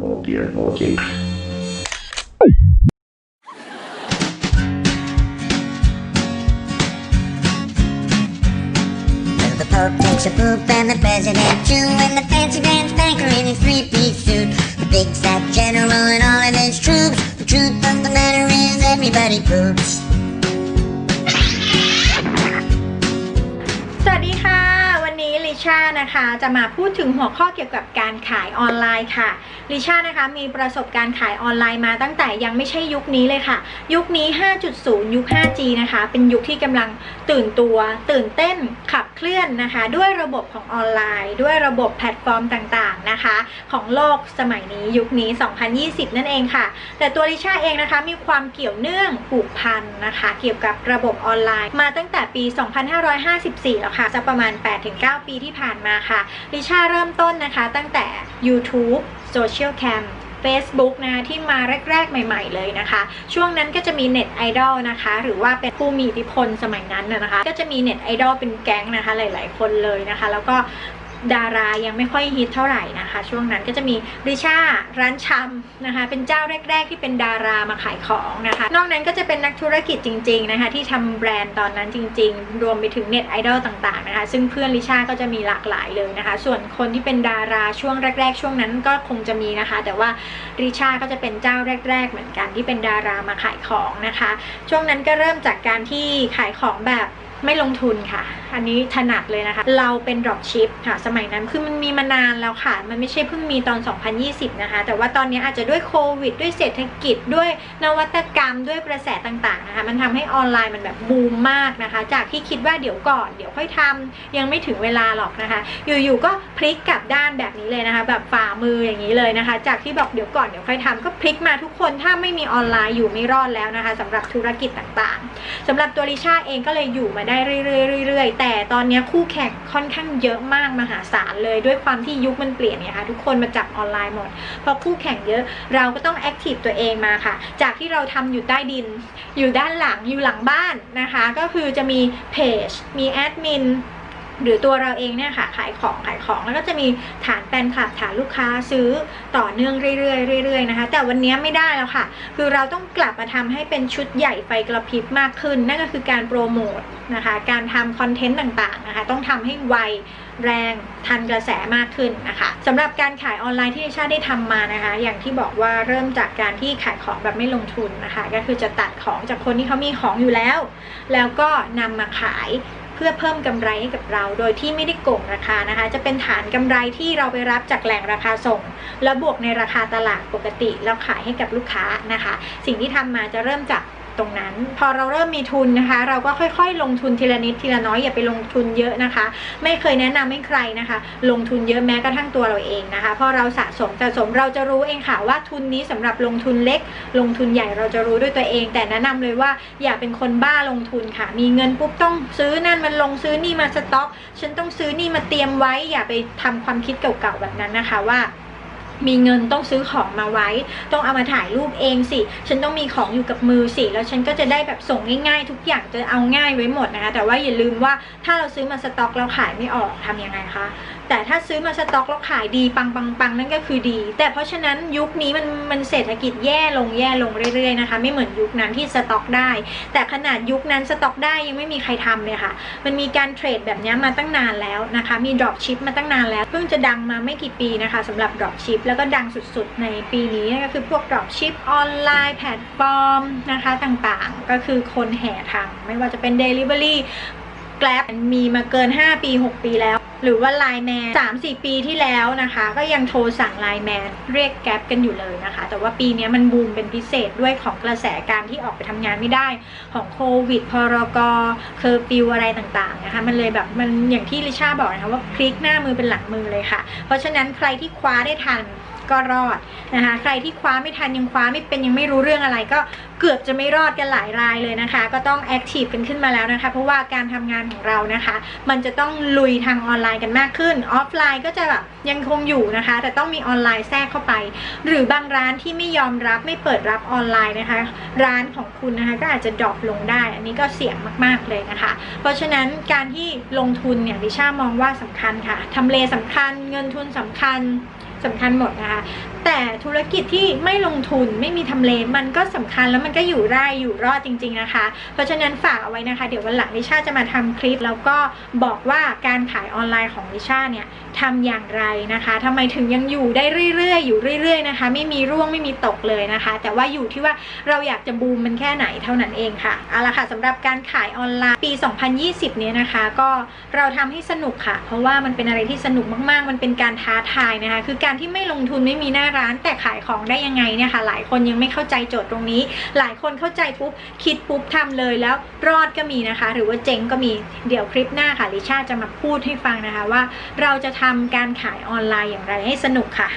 Oh dear, okay. Well, the Pope takes a poop and the President too, and the fancy pants banker in his three-piece suit. The big fat general and all of his troops. The truth of the matter is everybody poops. สวัสดีค่ะ วันนี้ลิ ชานะคะจะมาพูดถึงหัวข้อเกี่ยวกับการขายออนไลน์ค่ะลิชานะคะมีประสบการณ์ขายออนไลน์มาตั้งแต่ยังไม่ใช่ยุคนี้เลยค่ะ ยุคนี้ 5.0 ยุค 5G นะคะ เป็นยุคที่กำลังตื่นตัว ตื่นเต้นขับเคลื่อนนะคะ ด้วยระบบของออนไลน์ ด้วยระบบแพลตฟอร์มต่างๆนะคะ ของโลกสมัยนี้ยุคนี้ 2020 นั่นเองค่ะ แต่ตัวลิชาเองนะคะมีความเกี่ยวเนื่องผูกพันนะคะ เกี่ยวกับระบบออนไลน์ มาตั้งแต่ปี 2554 แล้วค่ะจะประมาณ 8-9 ปีที่ที่ผ่านมาค่ะลิชาเริ่มต้นนะคะ ตั้งแต่ YouTube Social Cam Facebook นะที่มาแรก ๆ ใหม่ ๆ เลยนะคะ ช่วงนั้นก็จะมีเน็ตไอดอลนะคะ หรือว่าเป็นผู้มีอิทธิพลสมัยนั้นนะนะคะ ก็จะมีเน็ตไอดอลเป็นแก๊งนะคะ หลาย ๆ คนเลยนะคะ แล้วก็ ดารายังไม่ค่อยฮิตเท่าไหร่นะคะ ช่วงนั้นก็จะมีริชาร้านชำนะคะ เป็นเจ้าแรก ๆ ที่เป็นดารามาขายของนะคะ นอกนั้นก็จะเป็นนักธุรกิจจริง ๆ นะคะ ที่ทำแบรนด์ตอนนั้นจริง ๆ รวมไปถึงเน็ตไอดอลต่างๆนะคะ ซึ่งเพื่อนริชาก็จะมีหลากหลายเลยนะคะ ส่วนคนที่เป็นดาราช่วงแรก ๆ ช่วงนั้นก็คงจะมีนะคะ แต่ว่าริชาก็จะเป็นเจ้าแรก ๆ เหมือนกันที่เป็นดารามาขายของนะคะ ช่วงนั้นก็เริ่มจากการที่ขายของแบบ ไม่ลงทุนค่ะ อันนี้ถนัดเลยนะคะ เราเป็น drop ship ค่ะ สมัยนั้นคือมันมีมานานแล้วค่ะ มันไม่ใช่เพิ่งมีตอน 2020 นะคะ แต่ว่าตอนนี้อาจจะด้วยโควิด ด้วยเศรษฐกิจ ด้วยนวัตกรรม ด้วยกระแสต่างๆนะคะ มันทำให้ออนไลน์มันแบบบูมมากนะคะ จากที่คิดว่าเดี๋ยวก่อน เดี๋ยวค่อยทำยังไม่ถึงเวลาหรอกนะคะ อยู่ๆ ก็พลิกกลับด้านแบบนี้เลยนะคะ แบบฝ่ามืออย่างนี้เลยนะคะ จากที่บอกเดี๋ยวก่อนเดี๋ยวค่อยทำก็พลิกมาทุกคน ถ้าไม่มีออนไลน์อยู่ไม่รอดแล้วนะคะสำหรับธุรกิจต่างๆสำหรับตัวลิชาเองก็เลยอยู่มาได้เรื่อยๆๆ แต่ตอนนี้คู่แข่งค่อนข้างเยอะมากมหาศาลเลย ด้วยความที่ยุคมันเปลี่ยนไงคะทุกคนมาจับออนไลน์หมดพอคู่แข่งเยอะเราก็ต้องแอคทีฟตัวเองมาค่ะ จากที่เราทำอยู่ใต้ดิน อยู่ด้านหลังอยู่หลังบ้านนะคะ ก็คือจะมีเพจมีแอดมิน หรือตัวเราเองเนี่ยค่ะขายของขายของแล้วก็จะมีฐานแฟนคลับฐานลูกค้าซื้อต่อเนื่องเรื่อยๆเรื่อยๆนะคะ แต่วันนี้ไม่ได้แล้วค่ะ คือเราต้องกลับมาทำให้เป็นชุดใหญ่ไฟกระพริบมากขึ้น นั่นก็คือการโปรโมทนะคะ การทำคอนเทนต์ต่างๆนะคะ ต้องทำให้ไวแรงทันกระแสมากขึ้นนะคะสำหรับการขายออนไลน์ที่ดิชาได้ทำมานะคะ อย่างที่บอกว่าเริ่มจากการที่ขายของแบบไม่ลงทุนนะคะ ก็คือจะตัดของจากคนที่เขามีของอยู่แล้ว แล้วก็นำมาขาย เพื่อเพิ่มกำไรให้กับเรา โดยที่ไม่ได้โกงราคานะคะ จะเป็นฐานกำไรที่เราไปรับจากแหล่งราคาส่ง แล้วบวกในราคาตลาดปกติแล้วขายให้กับลูกค้านะคะ สิ่งที่ทำมาจะเริ่มจาก ตรงนั้น พอเราเริ่มมีทุนนะคะ เราก็ค่อยๆ ลงทุนทีละนิดทีละน้อยอย่าไปลงทุนเยอะนะคะ ไม่เคยแนะนำให้ใครนะคะ ลงทุนเยอะแม้กระทั่งตัวเราเองนะคะเพราะเราสะสมสะสมเราจะรู้เองค่ะว่าทุนนี้สำหรับลงทุนเล็ก ลงทุนใหญ่เราจะรู้ด้วยตัวเอง แต่แนะนำเลยว่าอย่าเป็นคนบ้าลงทุนค่ะ มีเงินปุ๊บต้องซื้อนั่นมันลงซื้อนี่มาสต็อก ฉันต้องซื้อนี่มาเตรียมไว้อย่าไปทำความคิดเก่าๆแบบนั้นนะคะว่า มีเงินต้องซื้อของมาไว้ ต้องเอามาถ่ายรูปเองสิ ฉันต้องมีของอยู่กับมือสิ แล้วฉันก็จะได้แบบส่งง่าย ๆ ทุกอย่างจะเอาง่ายไว้หมดนะคะ แต่ว่าอย่าลืมว่าถ้าเราซื้อมาสต็อกแล้วขายไม่ออกทำยังไงคะ แต่ถ้าซื้อมาสต็อกแล้วขายดีปังปังปังนั่นก็คือดี แต่เพราะฉะนั้นยุคนี้มันมันเศรษฐกิจแย่ลงแย่ลงเรื่อยๆนะคะ ไม่เหมือนยุคนั้นที่สต็อกได้ แต่ขนาดยุคนั้นสต็อกได้ยังไม่มีใครทำเลยค่ะ มันมีการเทรดแบบนี้มาตั้งนานแล้วนะคะ มี drop ship มาตั้งนานแล้ว เพิ่งจะดังมาไม่กี่ปีนะคะสำหรับ drop ship แล้วก็ดังสุดๆ ในปีนี้นั่นก็คือพวก drop ship ออนไลน์แพลตฟอร์มนะคะต่างๆ ก็คือคนแห่ทำไม่ว่าจะเป็น delivery Grab มีมาเกิน 5 ปี 6 ปีแล้ว หรือว่า Line Man 3-4ปีที่แล้วนะคะ ก็ยังโทรสั่ง Line Man เรียกแก๊ปกันอยู่เลยนะคะ แต่ว่าปีนี้มันบูมเป็นพิเศษด้วยของกระแสการที่ออกไปทำงานไม่ได้ของโควิดพรกเคอร์ฟิวอะไรต่างๆนะคะ มันเลยแบบมันอย่างที่ลิชาบอกนะคะว่าพลิกหน้ามือเป็นหลังมือเลยค่ะ เพราะฉะนั้นใครที่คว้าได้ทันก็รอดนะคะ ใครที่คว้าไม่ทันยังคว้าไม่เป็นยังไม่รู้เรื่องอะไรก็ เกือบจะไม่รอดกันหลายรายเลยนะคะ ก็ต้องแอคทีฟกันขึ้นมาแล้วนะคะ เพราะว่าการทำงานของเรานะคะ มันจะต้องลุยทางออนไลน์กันมากขึ้น ออฟไลน์ก็จะแบบยังคงอยู่นะคะ แต่ต้องมีออนไลน์แทรกเข้าไป หรือบางร้านที่ไม่ยอมรับไม่เปิดรับออนไลน์นะคะ ร้านของคุณนะคะก็อาจจะดรอปลงได้ อันนี้ก็เสี่ยงมากๆเลยนะคะ เพราะฉะนั้นการที่ลงทุนเนี่ยดิชามองว่าสำคัญค่ะทำเลสำคัญเงินทุนสำคัญสำคัญหมดนะคะ แต่ธุรกิจที่ไม่ลงทุนไม่มีทำเลมันก็สำคัญแล้วมันก็อยู่ได้อยู่รอดจริง ๆนะคะ เพราะฉะนั้นฝากเอาไว้นะคะ เดี๋ยววันหลังลิชาจะมาทำคลิป แล้วก็บอกว่าการขายออนไลน์ของลิชาเนี่ยทำอย่างไรนะคะทำไมถึงยังอยู่ได้เรื่อยๆ อยู่เรื่อยๆนะคะ ไม่มีร่วงไม่มีตกเลยนะคะ แต่ว่าอยู่ที่ว่าเราอยากจะบูมมันแค่ไหนเท่านั้นเองค่ะเอาละค่ะสำหรับการขายออนไลน์ปี 2020 เนี้ยนะคะ ก็เราทำให้สนุกค่ะ เพราะว่ามันเป็นอะไรที่สนุกมากๆ มันเป็นการท้าทายนะคะ คือการที่ไม่ลงทุนไม่มีหน้าร้านแต่ขายของได้ยังไงเนี่ยค่ะหลายคนยังไม่เข้าใจโจทย์ตรงนี้ หลายคนเข้าใจปุ๊บคิดปุ๊บทำเลยแล้วรอดก็มีนะคะ หรือว่าเจ๊งก็มีเดี๋ยวคลิปหน้าค่ะลิชาจะมาพูดให้ฟังนะคะว่า เราจะทำการขายออนไลน์อย่างไรให้สนุกค่ะ